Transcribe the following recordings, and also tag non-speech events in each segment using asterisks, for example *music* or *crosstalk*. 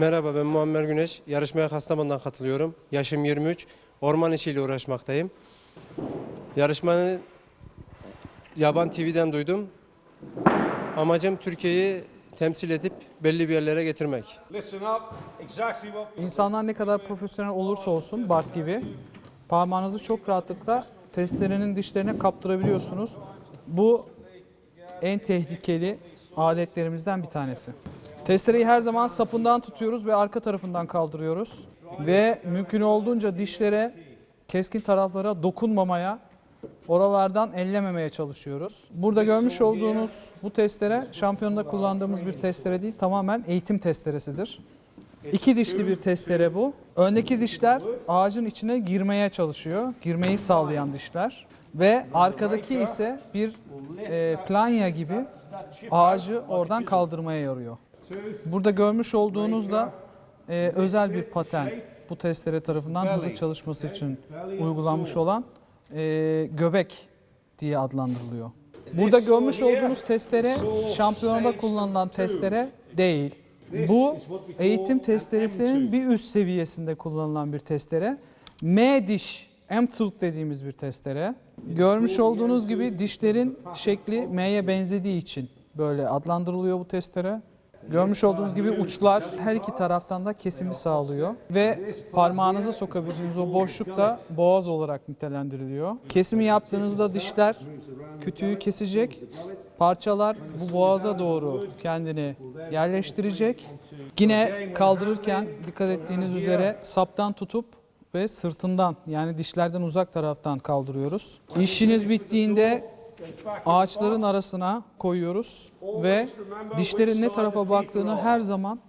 Merhaba ben Muammer Güneş. Yarışmaya Kastamonu'dan katılıyorum. Yaşım 23. Orman işiyle uğraşmaktayım. Yarışmanı Yaban TV'den duydum. Amacım Türkiye'yi temsil edip belli bir yerlere getirmek. İnsanlar ne kadar profesyonel olursa olsun Bart gibi parmağınızı çok rahatlıkla testerenin dişlerine kaptırabiliyorsunuz. Bu en tehlikeli aletlerimizden bir tanesi. Testereyi her zaman sapından tutuyoruz ve arka tarafından kaldırıyoruz. Ve mümkün olduğunca dişlere, keskin taraflara dokunmamaya, oralardan ellememeye çalışıyoruz. Burada görmüş olduğunuz bu testere şampiyonda kullandığımız bir testere değil, tamamen eğitim testeresidir. İki dişli bir testere bu. Öndeki dişler ağacın içine girmeye çalışıyor. Girmeyi sağlayan dişler. Ve arkadaki ise bir e, planya gibi ağacı oradan kaldırmaya yarıyor. Burada görmüş olduğunuz da e, özel bir paten. Bu testere tarafından hızlı çalışması için uygulanmış olan e, göbek diye adlandırılıyor. Burada görmüş olduğunuz testere şampiyonada kullanılan testere değil. Bu eğitim testeresinin bir üst seviyesinde kullanılan bir testere. M diş, M-tooth dediğimiz bir testere. Görmüş olduğunuz gibi dişlerin şekli M'ye benzediği için böyle adlandırılıyor bu testere. Görmüş olduğunuz gibi uçlar her iki taraftan da kesimi sağlıyor ve parmağınızı sokabileceğiniz o boşluk da boğaz olarak nitelendiriliyor. Kesimi yaptığınızda dişler kütüğü kesecek, parçalar bu boğaza doğru kendini yerleştirecek. Yine kaldırırken dikkat ettiğiniz üzere saptan tutup ve sırtından yani dişlerden uzak taraftan kaldırıyoruz. İşiniz bittiğinde ağaçların arasına koyuyoruz ve dişlerin ne tarafa baktığını her zaman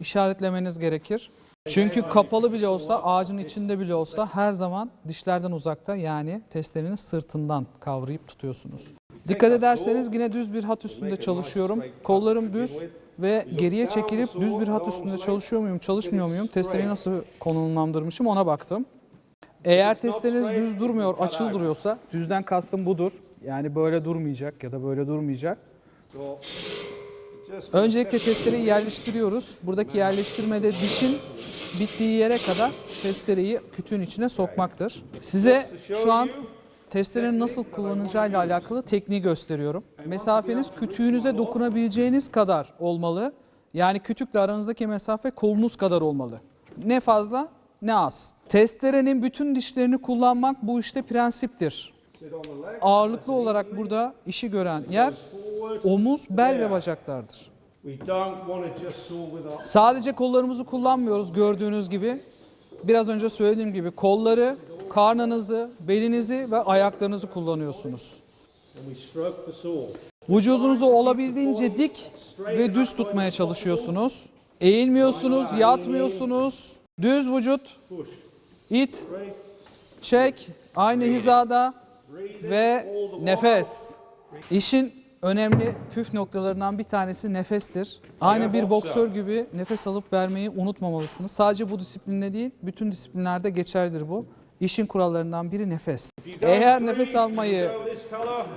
işaretlemeniz gerekir. Çünkü kapalı bile olsa, ağacın içinde bile olsa her zaman dişlerden uzakta yani testerenin sırtından kavrayıp tutuyorsunuz. Dikkat ederseniz yine düz bir hat üstünde çalışıyorum. Kollarım düz ve geriye çekilip düz bir hat üstünde çalışıyor muyum, çalışmıyor muyum, testereyi nasıl konumlandırmışım ona baktım. Eğer testereniz düz durmuyor, açıl duruyorsa, düzden kastım budur. Yani böyle durmayacak ya da böyle durmayacak. Öncelikle testereyi yerleştiriyoruz. Buradaki yerleştirmede dişin bittiği yere kadar testereyi kütüğün içine sokmaktır. Size şu an testerenin nasıl kullanılacağıyla alakalı tekniği gösteriyorum. Mesafeniz kütüğünüze dokunabileceğiniz kadar olmalı. Yani kütükle aranızdaki mesafe kolunuz kadar olmalı. Ne fazla ne az. Testerenin bütün dişlerini kullanmak bu işte prensiptir. Ağırlıklı olarak burada işi gören yer omuz, bel ve bacaklardır. Sadece kollarımızı kullanmıyoruz gördüğünüz gibi. Biraz önce söylediğim gibi kolları, karnınızı, belinizi ve ayaklarınızı kullanıyorsunuz. Vücudunuzu olabildiğince dik ve düz tutmaya çalışıyorsunuz. Eğilmiyorsunuz, yatmıyorsunuz. Düz vücut, it, çek, aynı hizada ve nefes. İşin önemli püf noktalarından bir tanesi nefestir. Aynı bir boksör gibi nefes alıp vermeyi unutmamalısınız. Sadece bu disiplinle değil, bütün disiplinlerde geçerlidir bu. İşin kurallarından biri nefes. Eğer nefes almayı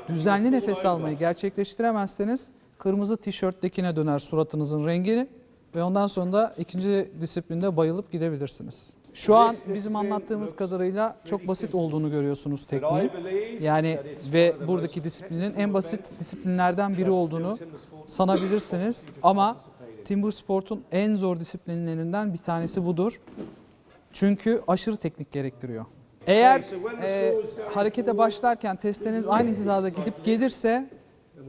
düzenli nefes almayı gerçekleştiremezseniz kırmızı tişörttekine döner suratınızın rengi ve ondan sonra da ikinci disiplinde bayılıp gidebilirsiniz. Şu an bizim anlattığımız kadarıyla çok basit olduğunu görüyorsunuz tekniğin. Yani ve buradaki disiplinin en basit disiplinlerden biri olduğunu sanabilirsiniz. *laughs* Ama Timber Sport'un en zor disiplinlerinden bir tanesi budur. Çünkü aşırı teknik gerektiriyor. Eğer e, harekete başlarken testleriniz aynı hizada gidip gelirse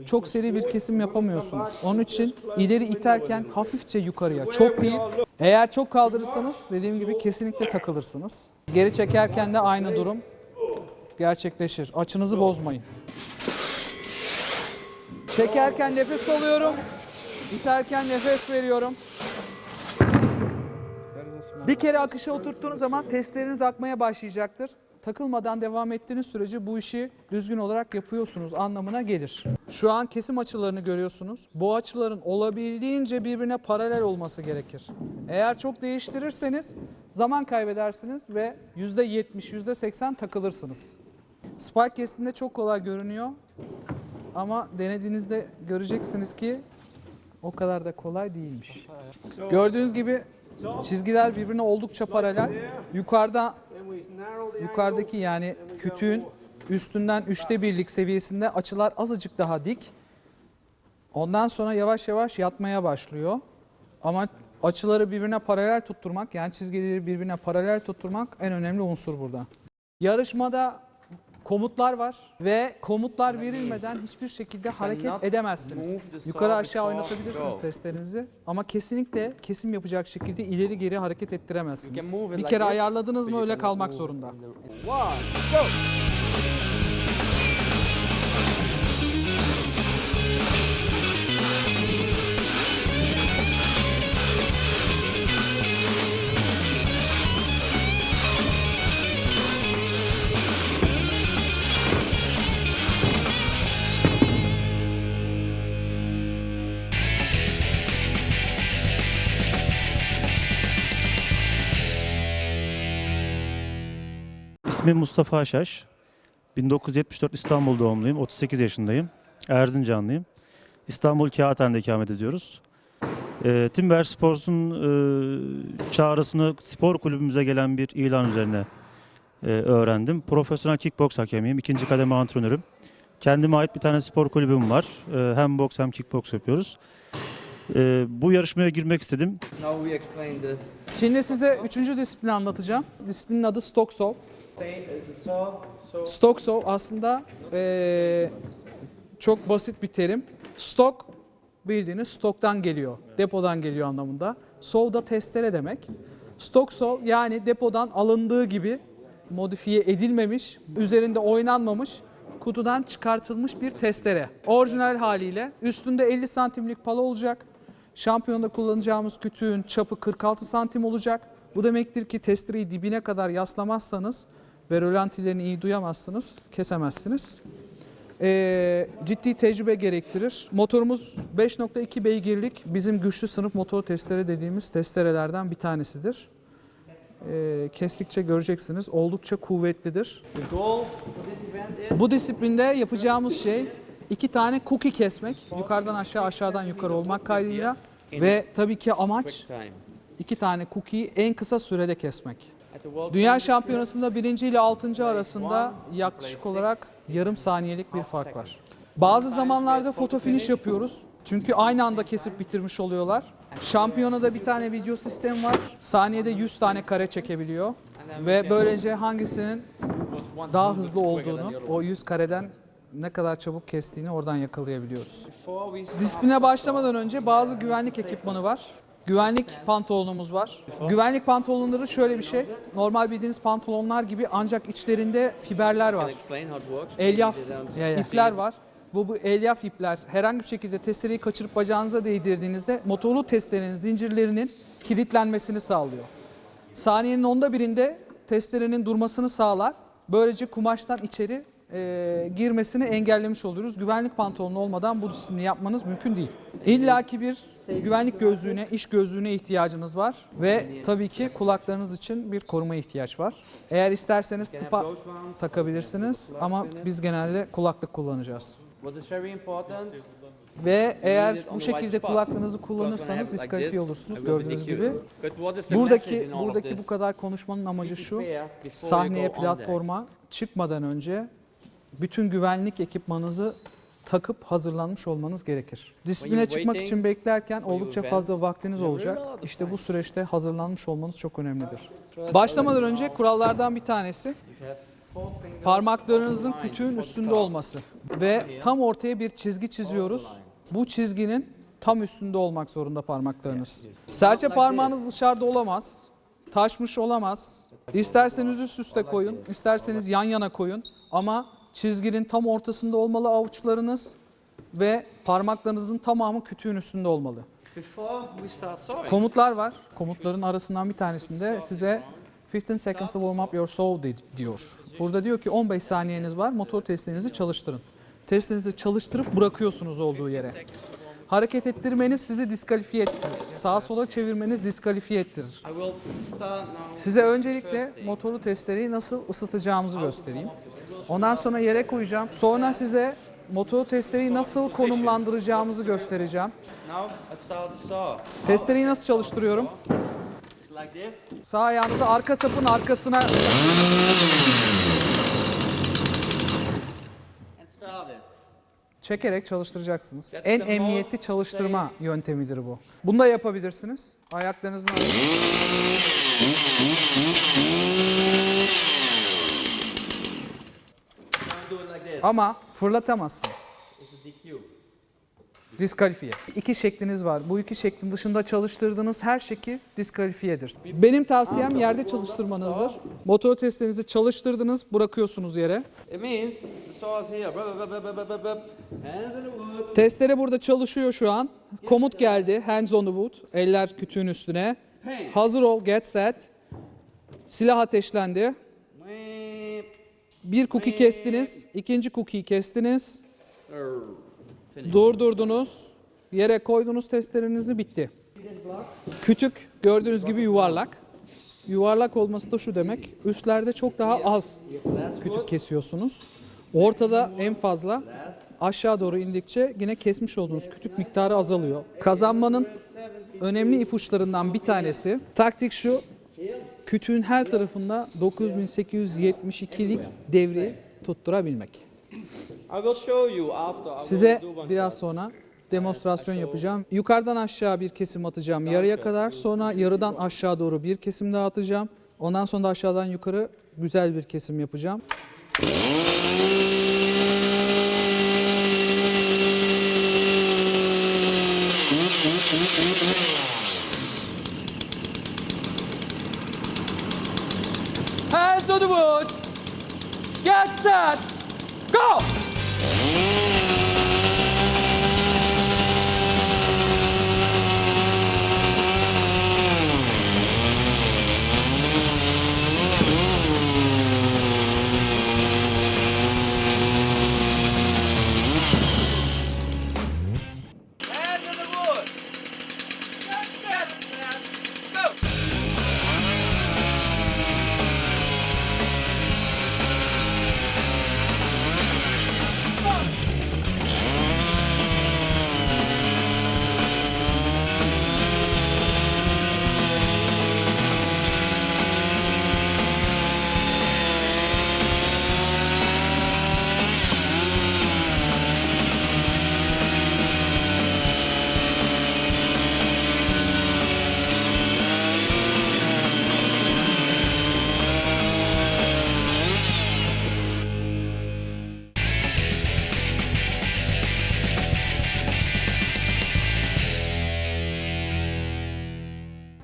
çok seri bir kesim yapamıyorsunuz. Onun için ileri iterken hafifçe yukarıya, çok değil. Eğer çok kaldırırsanız dediğim gibi kesinlikle takılırsınız. Geri çekerken de aynı durum gerçekleşir. Açınızı bozmayın. Çekerken nefes alıyorum. İterken nefes veriyorum. Bir kere akışa oturttuğunuz zaman testleriniz akmaya başlayacaktır. Takılmadan devam ettiğiniz sürece bu işi düzgün olarak yapıyorsunuz anlamına gelir. Şu an kesim açılarını görüyorsunuz. Bu açıların olabildiğince birbirine paralel olması gerekir. Eğer çok değiştirirseniz zaman kaybedersiniz ve %70, %80 takılırsınız. Spike kestiğinde çok kolay görünüyor ama denediğinizde göreceksiniz ki o kadar da kolay değilmiş. Gördüğünüz gibi Çizgiler birbirine oldukça paralel. Yukarıda yukarıdaki yani kütüğün üstünden üçte birlik seviyesinde açılar azıcık daha dik. Ondan sonra yavaş yavaş yatmaya başlıyor. Ama açıları birbirine paralel tutturmak yani çizgileri birbirine paralel tutturmak en önemli unsur burada. Yarışmada komutlar var ve komutlar verilmeden hiçbir şekilde hareket edemezsiniz. Yukarı aşağı oynatabilirsiniz testlerinizi ama kesinlikle kesim yapacak şekilde ileri geri hareket ettiremezsiniz. Bir kere ayarladınız mı öyle kalmak zorunda. İsmim Mustafa Aşaş. 1974 İstanbul doğumluyum. 38 yaşındayım. Erzincanlıyım. İstanbul Kağıthane'de ikamet ediyoruz. Ee, Timber Sports'un e, çağrısını spor kulübümüze gelen bir ilan üzerine e, öğrendim. Profesyonel kickbox hakemiyim. İkinci kademe antrenörüm. Kendime ait bir tane spor kulübüm var. E, hem boks hem kickbox yapıyoruz. E, bu yarışmaya girmek istedim. Şimdi size üçüncü disiplini anlatacağım. Disiplinin adı Stock Stock saw aslında eee, çok basit bir terim. Stock bildiğiniz stoktan geliyor, depodan geliyor anlamında. Saw da testere demek. Stock saw yani depodan alındığı gibi modifiye edilmemiş, üzerinde oynanmamış, kutudan çıkartılmış bir testere. Orijinal haliyle üstünde 50 santimlik pala olacak. Şampiyonda kullanacağımız kütüğün çapı 46 santim olacak. Bu demektir ki testereyi dibine kadar yaslamazsanız ve rölantilerini iyi duyamazsınız, kesemezsiniz. Ee, ciddi tecrübe gerektirir. Motorumuz 5.2 beygirlik bizim güçlü sınıf motor testere dediğimiz testerelerden bir tanesidir. Ee, kestikçe göreceksiniz oldukça kuvvetlidir. Bu disiplinde yapacağımız şey iki tane cookie kesmek. Yukarıdan aşağı aşağıdan yukarı olmak kaydıyla. Ve tabii ki amaç iki tane cookie'yi en kısa sürede kesmek. Dünya Şampiyonası'nda birinci ile altıncı arasında yaklaşık olarak yarım saniyelik bir fark var. Bazı zamanlarda foto finish yapıyoruz. Çünkü aynı anda kesip bitirmiş oluyorlar. Şampiyonada bir tane video sistemi var. Saniyede 100 tane kare çekebiliyor. Ve böylece hangisinin daha hızlı olduğunu, o one. 100 kareden ne kadar çabuk kestiğini oradan yakalayabiliyoruz. Disipline başlamadan önce bazı güvenlik ekipmanı var. Güvenlik pantolonumuz var. Güvenlik pantolonları şöyle bir şey. Normal bildiğiniz pantolonlar gibi ancak içlerinde fiberler var. Elyaf ipler var. Bu, bu elyaf ipler herhangi bir şekilde testereyi kaçırıp bacağınıza değdirdiğinizde motorlu testerenin zincirlerinin kilitlenmesini sağlıyor. Saniyenin onda birinde testerenin durmasını sağlar. Böylece kumaştan içeri e, girmesini engellemiş oluyoruz. Güvenlik pantolonu olmadan bu disiplini yapmanız mümkün değil. İlla ki bir güvenlik gözlüğüne, iş gözlüğüne ihtiyacınız var ve tabii ki kulaklarınız için bir koruma ihtiyaç var. Eğer isterseniz tıpa takabilirsiniz ama biz genelde kulaklık kullanacağız. Ve eğer bu şekilde have kullanırsanız diskalifiye olursunuz gördüğünüz gibi. Buradaki buradaki bu kadar konuşmanın amacı şu. Sahneye platforma çıkmadan önce bütün güvenlik ekipmanınızı takıp hazırlanmış olmanız gerekir. Disipline çıkmak için beklerken oldukça fazla vaktiniz olacak. İşte bu süreçte hazırlanmış olmanız çok önemlidir. Başlamadan önce kurallardan bir tanesi parmaklarınızın kütüğün üstünde olması ve tam ortaya bir çizgi çiziyoruz. Bu çizginin tam üstünde olmak zorunda parmaklarınız. Serçe parmağınız dışarıda olamaz. Taşmış olamaz. İsterseniz üst üste koyun, isterseniz yan yana koyun ama çizginin tam ortasında olmalı avuçlarınız ve parmaklarınızın tamamı kütüğün üstünde olmalı. Komutlar var. Komutların arasından bir tanesinde size 15 seconds to warm up your di- diyor. Burada diyor ki 15 saniyeniz var. Motor testlerinizi çalıştırın. Testinizi çalıştırıp bırakıyorsunuz olduğu yere. Hareket ettirmeniz sizi diskalifiye ettirir. Sağa sola çevirmeniz diskalifiye ettirir. Size öncelikle motoru testereyi nasıl ısıtacağımızı göstereyim. Ondan sonra yere koyacağım. Sonra size motoru testereyi nasıl konumlandıracağımızı göstereceğim. Testereyi nasıl çalıştırıyorum? Sağ ayağınızı arka sapın arkasına çekerek çalıştıracaksınız. En emniyetli çalıştırma yöntemidir bu. Bunu da yapabilirsiniz. Ayaklarınızın. Ama fırlatamazsınız. Diskalifiye. İki şekliniz var. Bu iki şeklin dışında çalıştırdığınız her şekil diskalifiyedir. Benim tavsiyem yerde çalıştırmanızdır. Motor testlerinizi çalıştırdınız, bırakıyorsunuz yere. It means the saw is here. Rup, rup, rup, rup, rup, rup, rup. Hands in the wood. Testere burada çalışıyor şu an. Komut geldi. Hands on the wood. Eller kütüğün üstüne. Hazır ol, get set. Silah ateşlendi. Whip. Bir cookie kestiniz, ikinci cookie'yi kestiniz. Err. Durdurdunuz. Yere koydunuz testlerinizi bitti. Kütük gördüğünüz gibi yuvarlak. Yuvarlak olması da şu demek. Üstlerde çok daha az kütük kesiyorsunuz. Ortada en fazla aşağı doğru indikçe yine kesmiş olduğunuz kütük miktarı azalıyor. Kazanmanın önemli ipuçlarından bir tanesi. Taktik şu. Kütüğün her tarafında 9872'lik devri tutturabilmek. Size biraz sonra demonstrasyon yapacağım. Yukarıdan aşağı bir kesim atacağım yarıya kadar. Sonra yarıdan aşağı doğru bir kesim daha atacağım. Ondan sonra da aşağıdan yukarı güzel bir kesim yapacağım. Hands on the wood. Get set. Go!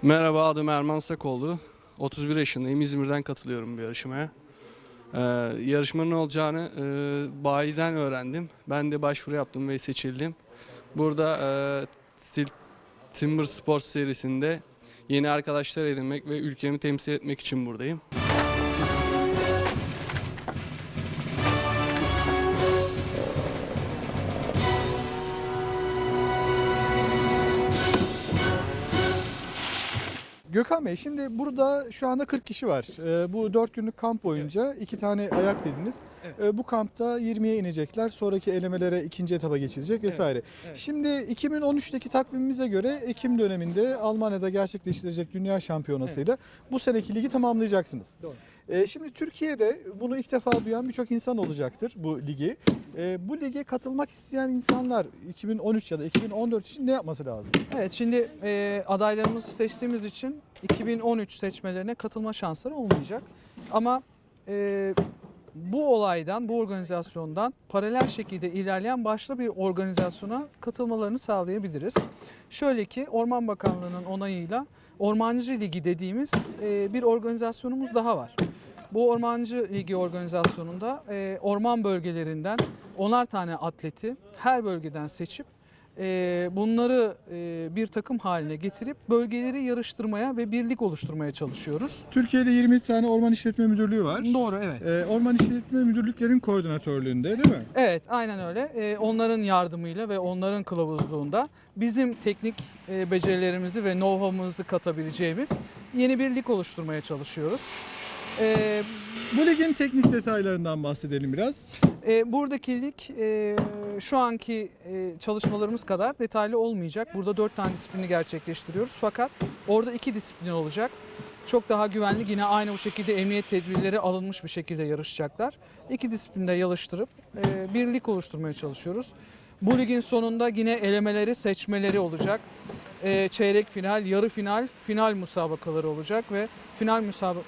Merhaba adım Erman Sakoğlu. 31 yaşındayım. İzmir'den katılıyorum bu yarışmaya. Ee, yarışmanın olacağını e, bayiden öğrendim. Ben de başvuru yaptım ve seçildim. Burada e, Steel Timber Sports serisinde yeni arkadaşlar edinmek ve ülkemi temsil etmek için buradayım. Gökhan Bey şimdi burada şu anda 40 kişi var. Ee, bu 4 günlük kamp boyunca iki tane ayak dediniz. Ee, bu kampta 20'ye inecekler. Sonraki elemelere ikinci etaba geçilecek vesaire. Şimdi 2013'teki takvimimize göre Ekim döneminde Almanya'da gerçekleştirecek Dünya Şampiyonası'yla bu seneki ligi tamamlayacaksınız. Doğru. Ee, şimdi Türkiye'de bunu ilk defa duyan birçok insan olacaktır bu ligi. Ee, bu lige katılmak isteyen insanlar 2013 ya da 2014 için ne yapması lazım? Evet şimdi e, adaylarımızı seçtiğimiz için 2013 seçmelerine katılma şansları olmayacak. Ama e, bu olaydan, bu organizasyondan paralel şekilde ilerleyen başka bir organizasyona katılmalarını sağlayabiliriz. Şöyle ki Orman Bakanlığı'nın onayıyla Ormancı Ligi dediğimiz e, bir organizasyonumuz daha var. Bu Ormancı Ligi organizasyonunda e, orman bölgelerinden onar tane atleti her bölgeden seçip e, bunları e, bir takım haline getirip bölgeleri yarıştırmaya ve birlik oluşturmaya çalışıyoruz. Türkiye'de 20 tane orman işletme müdürlüğü var. Doğru evet. Ee, orman işletme müdürlüklerin koordinatörlüğünde değil mi? Evet aynen öyle. E, onların yardımıyla ve onların kılavuzluğunda bizim teknik e, becerilerimizi ve know-how'umuzu katabileceğimiz yeni bir lig oluşturmaya çalışıyoruz. E, Bu ligin teknik detaylarından bahsedelim biraz. E, buradaki lig e, şu anki e, çalışmalarımız kadar detaylı olmayacak. Burada dört tane disiplini gerçekleştiriyoruz fakat orada iki disiplin olacak. Çok daha güvenli yine aynı bu şekilde emniyet tedbirleri alınmış bir şekilde yarışacaklar. İki disiplinde yarıştırıp e, bir lig oluşturmaya çalışıyoruz. Bu ligin sonunda yine elemeleri, seçmeleri olacak. E, çeyrek final, yarı final, final müsabakaları olacak ve final müsabak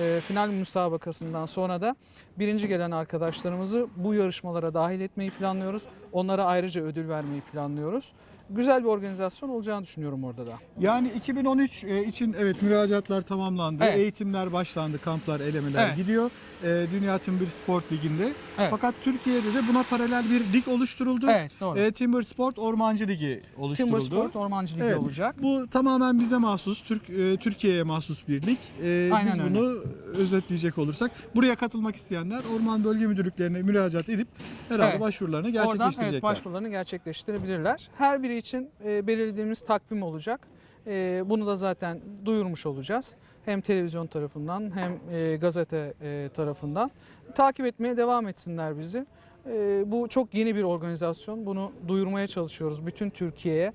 e, final müsabakasından sonra da birinci gelen arkadaşlarımızı bu yarışmalara dahil etmeyi planlıyoruz. Onlara ayrıca ödül vermeyi planlıyoruz. Güzel bir organizasyon olacağını düşünüyorum orada da. Yani 2013 e, için evet müracaatlar tamamlandı. Evet. Eğitimler başlandı, kamplar, elemeler Evet. gidiyor. E, Dünya Timber Sport Ligi'nde. Evet. Fakat Türkiye'de de buna paralel bir lig oluşturuldu. Evet, doğru. E, Timber Sport Ormancı Ligi oluşturuldu. Timber Sport Ormancı Ligi Evet. olacak. Bu tamamen bize mahsus, Türk e, Türkiye'ye mahsus bir lig. E, Aynen biz öyle. bunu özetleyecek olursak, buraya katılmak isteyenler Orman Bölge Müdürlüklerine müracaat edip herhalde Evet. başvurularını Oradan gerçekleştirecekler. evet, başvurularını gerçekleştirebilirler. Her biri için e, belirlediğimiz takvim olacak. E, bunu da zaten duyurmuş olacağız. Hem televizyon tarafından hem e, gazete tarafından. Takip etmeye devam etsinler bizi. Bu çok yeni bir organizasyon. Bunu duyurmaya çalışıyoruz bütün Türkiye'ye.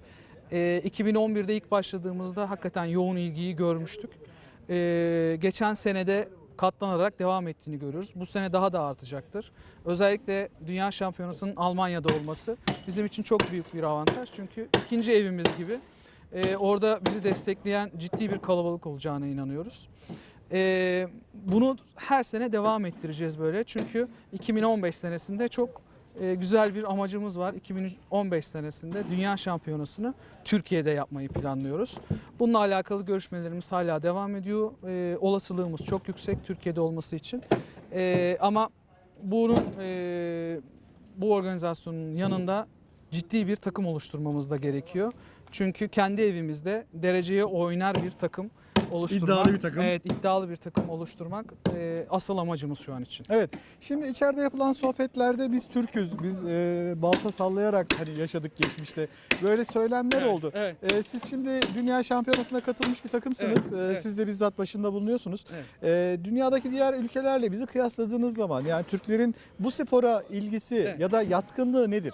E, 2011'de ilk başladığımızda hakikaten yoğun ilgiyi görmüştük. Geçen senede katlanarak devam ettiğini görüyoruz. Bu sene daha da artacaktır. Özellikle Dünya Şampiyonası'nın Almanya'da olması bizim için çok büyük bir avantaj. Çünkü ikinci evimiz gibi. Ee, orada bizi destekleyen ciddi bir kalabalık olacağına inanıyoruz. Ee, bunu her sene devam ettireceğiz böyle. Çünkü 2015 senesinde çok e, güzel bir amacımız var. 2015 senesinde Dünya Şampiyonası'nı Türkiye'de yapmayı planlıyoruz. Bununla alakalı görüşmelerimiz hala devam ediyor. Ee, olasılığımız çok yüksek Türkiye'de olması için. Ee, ama bunun e, bu organizasyonun yanında ciddi bir takım oluşturmamız da gerekiyor. Çünkü kendi evimizde dereceye oynar bir takım oluşturmak. İddialı bir takım. Evet iddialı bir takım oluşturmak e, asıl amacımız şu an için. Evet. Şimdi içeride yapılan sohbetlerde biz Türk'üz. Biz e, balta sallayarak hani yaşadık geçmişte. Böyle söylemler Evet, oldu. evet. E, siz şimdi Dünya Şampiyonası'na katılmış bir takımsınız. Evet, E, evet. Siz de bizzat başında bulunuyorsunuz. Evet. E, dünyadaki diğer ülkelerle bizi kıyasladığınız zaman yani Türklerin bu spora ilgisi Evet. ya da yatkınlığı nedir?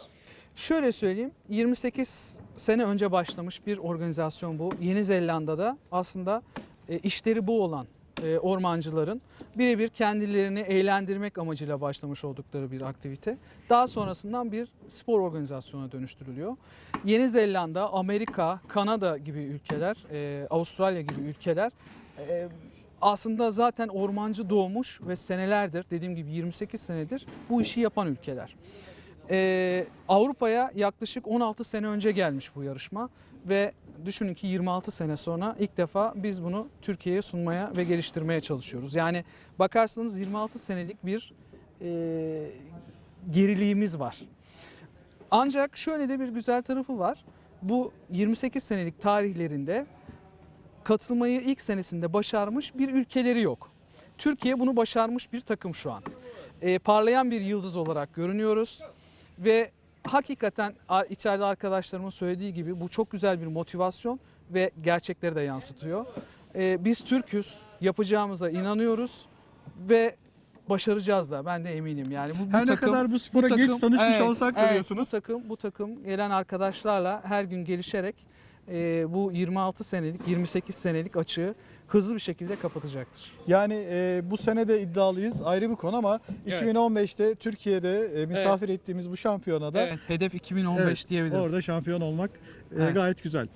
Şöyle söyleyeyim 28 sene önce başlamış bir organizasyon bu. Yeni Zelanda'da aslında e, işleri bu olan e, ormancıların birebir kendilerini eğlendirmek amacıyla başlamış oldukları bir aktivite. Daha sonrasından bir spor organizasyona dönüştürülüyor. Yeni Zelanda, Amerika, Kanada gibi ülkeler, e, Avustralya gibi ülkeler aslında zaten ormancı doğmuş ve senelerdir dediğim gibi 28 senedir bu işi yapan ülkeler. Ee, Avrupa'ya yaklaşık 16 sene önce gelmiş bu yarışma ve düşünün ki 26 sene sonra ilk defa biz bunu Türkiye'ye sunmaya ve geliştirmeye çalışıyoruz. Yani bakarsanız 26 senelik bir e, geriliğimiz var. Ancak şöyle de bir güzel tarafı var. Bu 28 senelik tarihlerinde katılmayı ilk senesinde başarmış bir ülkeleri yok. Türkiye bunu başarmış bir takım şu an. Ee, parlayan bir yıldız olarak görünüyoruz ve hakikaten içeride arkadaşlarımın söylediği gibi bu çok güzel bir motivasyon ve gerçekleri de yansıtıyor. Ee, biz Türk'üz, yapacağımıza inanıyoruz ve başaracağız da ben de eminim. Yani bu, bu Her ne takım- kadar bu spora geç tanışmış olsak da evet, diyorsunuz. Bu takım, bu takım gelen arkadaşlarla her gün gelişerek e, bu 26 senelik, 28 senelik açığı hızlı bir şekilde kapatacaktır. Yani e, bu sene de iddialıyız ayrı bir konu ama Evet. 2015'te Türkiye'de e, misafir ettiğimiz bu şampiyonada Evet, hedef 2015 Evet, diyebilirim. Orada şampiyon olmak e, Evet. gayet güzel.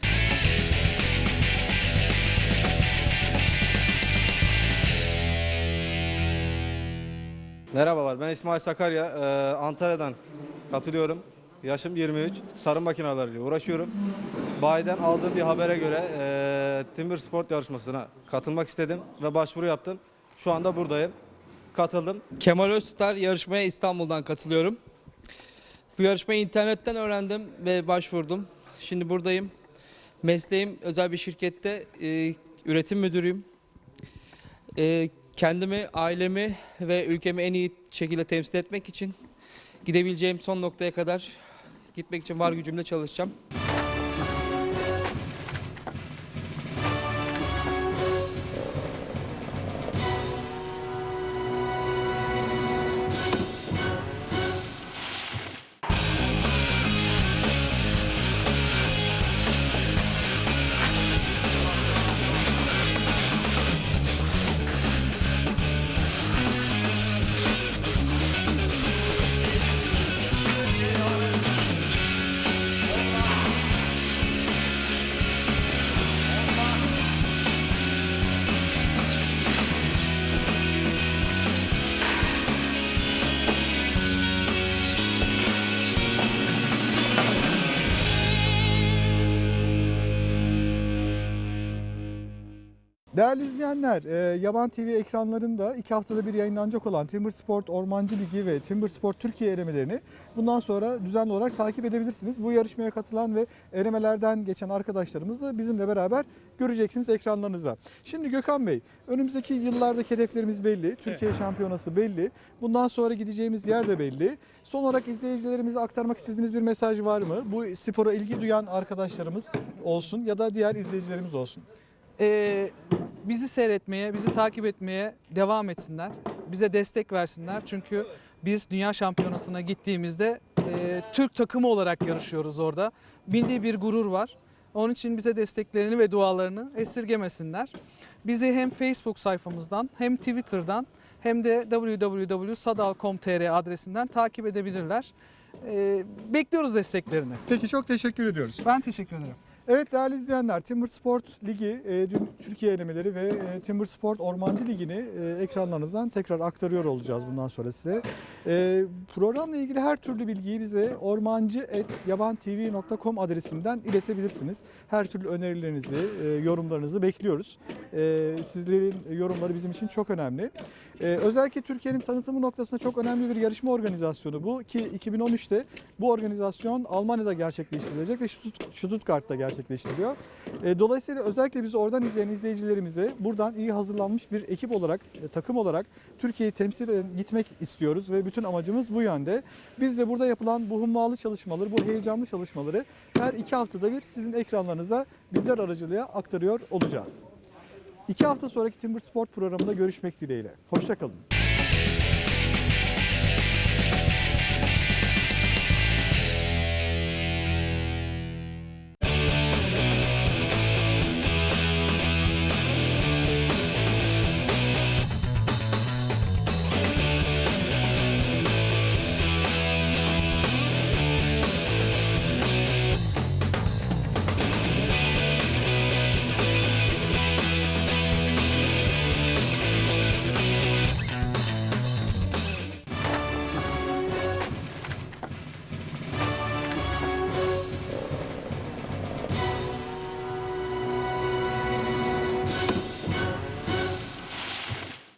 Merhabalar, ben İsmail Sakarya. Ee, Antalya'dan katılıyorum. Yaşım 23. Tarım makineleriyle uğraşıyorum. Bayiden aldığım bir habere göre e, Timber Sport yarışmasına katılmak istedim ve başvuru yaptım. Şu anda buradayım. Katıldım. Kemal Öztutar yarışmaya İstanbul'dan katılıyorum. Bu yarışmayı internetten öğrendim ve başvurdum. Şimdi buradayım. Mesleğim özel bir şirkette e, üretim müdürüyüm. E, kendimi, ailemi ve ülkemi en iyi şekilde temsil etmek için gidebileceğim son noktaya kadar gitmek için var gücümle çalışacağım. Değerli izleyenler, e, Yaban TV ekranlarında iki haftada bir yayınlanacak olan Timber Sport Ormancı Ligi ve Timber Sport Türkiye elemelerini bundan sonra düzenli olarak takip edebilirsiniz. Bu yarışmaya katılan ve elemelerden geçen arkadaşlarımız da bizimle beraber göreceksiniz ekranlarınıza. Şimdi Gökhan Bey, önümüzdeki yıllardaki hedeflerimiz belli. Türkiye şampiyonası belli. Bundan sonra gideceğimiz yer de belli. Son olarak izleyicilerimize aktarmak istediğiniz bir mesaj var mı? Bu spora ilgi duyan arkadaşlarımız olsun ya da diğer izleyicilerimiz olsun. Ee, bizi seyretmeye, bizi takip etmeye devam etsinler. Bize destek versinler. Çünkü biz dünya şampiyonasına gittiğimizde e, Türk takımı olarak yarışıyoruz orada. Milli bir gurur var. Onun için bize desteklerini ve dualarını esirgemesinler. Bizi hem Facebook sayfamızdan hem Twitter'dan hem de www.sadal.com.tr adresinden takip edebilirler. Ee, bekliyoruz desteklerini. Peki çok teşekkür ediyoruz. Ben teşekkür ederim. Evet değerli izleyenler Timber Sport Ligi e, dün Türkiye elemeleri ve e, Timber Sport Ormancı Ligi'ni e, ekranlarınızdan tekrar aktarıyor olacağız bundan sonra size. E, programla ilgili her türlü bilgiyi bize ormancı.yabantv.com adresinden iletebilirsiniz. Her türlü önerilerinizi, e, yorumlarınızı bekliyoruz. E, sizlerin yorumları bizim için çok önemli. E, özellikle Türkiye'nin tanıtımı noktasında çok önemli bir yarışma organizasyonu bu ki 2013'te bu organizasyon Almanya'da gerçekleştirilecek ve Stutt- Stuttgart'ta gerçekleştiriliyor. E, Dolayısıyla özellikle bizi oradan izleyen izleyicilerimize buradan iyi hazırlanmış bir ekip olarak, e, takım olarak Türkiye'yi temsil gitmek istiyoruz ve bütün amacımız bu yönde. Biz de burada yapılan bu hummalı çalışmaları, bu heyecanlı çalışmaları her iki haftada bir sizin ekranlarınıza bizler aracılığıyla aktarıyor olacağız. İki hafta sonraki Timber Sport programında görüşmek dileğiyle. Hoşçakalın.